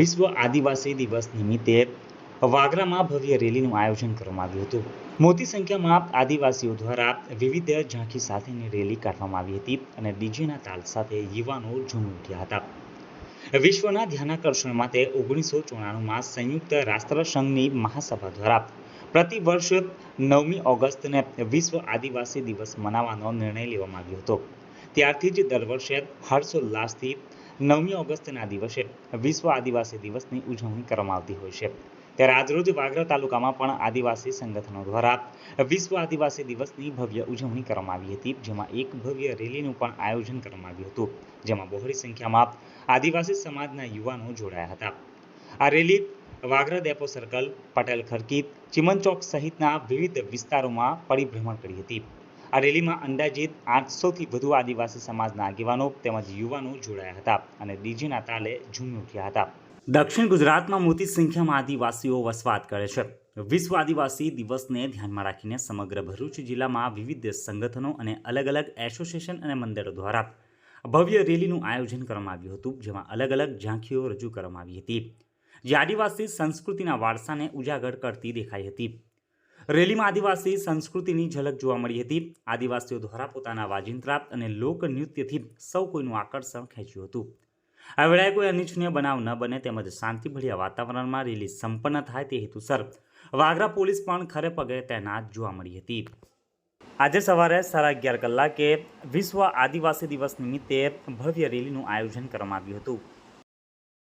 વિશ્વ આદિવાસી દિવસ નિમિત્તે વાગરામાં ભવ્ય રેલીનું આયોજન કરવામાં આવ્યું હતું. મોટી સંખ્યામાં આદિવાસીઓ દ્વારા વિવિધ ઝાંખી સાથેની રેલી કાઢવામાં આવી હતી અને ડીજેના તાલ સાથે યુવાનો ઝૂમી ઉઠ્યા હતા. વિશ્વના ધ્યાનાકર્ષણ માટે ઓગણીસો ચોરાણુંમાં સંયુક્ત રાષ્ટ્ર સંઘની મહાસભા દ્વારા પ્રતિ વર્ષ નવમી ઓગસ્ટને વિશ્વ આદિવાસી દિવસ મનાવવાનો નિર્ણય લેવામાં આવ્યો હતો. ત્યારથી જ દર વર્ષે હર્ષોલ્લાસથી નવમી ઓગસ્ટના દિવસે વિશ્વ આદિવાસી દિવસની ઉજવણી કરવામાં આવતી હોય છે. ત્યારે આજરોજ વાગરા તાલુકામાં પણ આદિવાસી સંગઠનો દ્વારા વિશ્વ આદિવાસી દિવસની ભવ્ય ઉજવણી કરવામાં આવી હતી. જેમાં એક ભવ્ય રેલીનું પણ આયોજન કરવામાં આવ્યું હતું. જેમાં બહોળી સંખ્યામાં આદિવાસી સમાજના યુવાનો જોડાયા હતા. આ rally Vagra depot circle, Patel Kharki Chiman chowk સહિતના વિવિધ વિસ્તારોમાં પરિભ્રમણ કરી હતી. આ રેલીમાં અંદાજિત આઠસોથી વધુ આદિવાસી સમાજના આગેવાનો તેમજ યુવાનો જોડાયા હતા અને ડીજેના તાલે ઝૂમી ઉઠ્યા હતા. દક્ષિણ ગુજરાતમાં મોટી સંખ્યામાં આદિવાસીઓ વસવાટ કરે છે. વિશ્વ આદિવાસી દિવસને ધ્યાનમાં રાખીને સમગ્ર ભરૂચ જિલ્લામાં વિવિધ સંગઠનો અને અલગ અલગ એસોસિએશન અને મંદિરો દ્વારા ભવ્ય રેલીનું આયોજન કરવામાં આવ્યું હતું, જેમાં અલગ અલગ ઝાંખીઓ રજૂ કરવામાં આવી હતી. જે આદિવાસી સંસ્કૃતિના વારસાને ઉજાગર કરતી દેખાઈ હતી. રેલીમાં આદિવાસી સંસ્કૃતિની ઝલક જોવા મળી હતી. આદિવાસીઓ દ્વારા પોતાના વાજિંત્રા અને લોકનૃત્યથી સૌ કોઈનું આકર્ષણ ખેંચ્યું હતું. આ વેળાએ કોઈ અનિચ્છનીય બનાવ ન બને, તેમજ શાંતિભર્યા વાતાવરણમાં રેલી સંપન્ન થાય તે હેતુસર વાગરા પોલીસ પણ ખરે પગે તૈનાત જોવા મળી હતી. આજે સવારે સાડા અગિયાર કલાકે વિશ્વ આદિવાસી દિવસ નિમિત્તે ભવ્ય રેલીનું આયોજન કરવામાં આવ્યું હતું.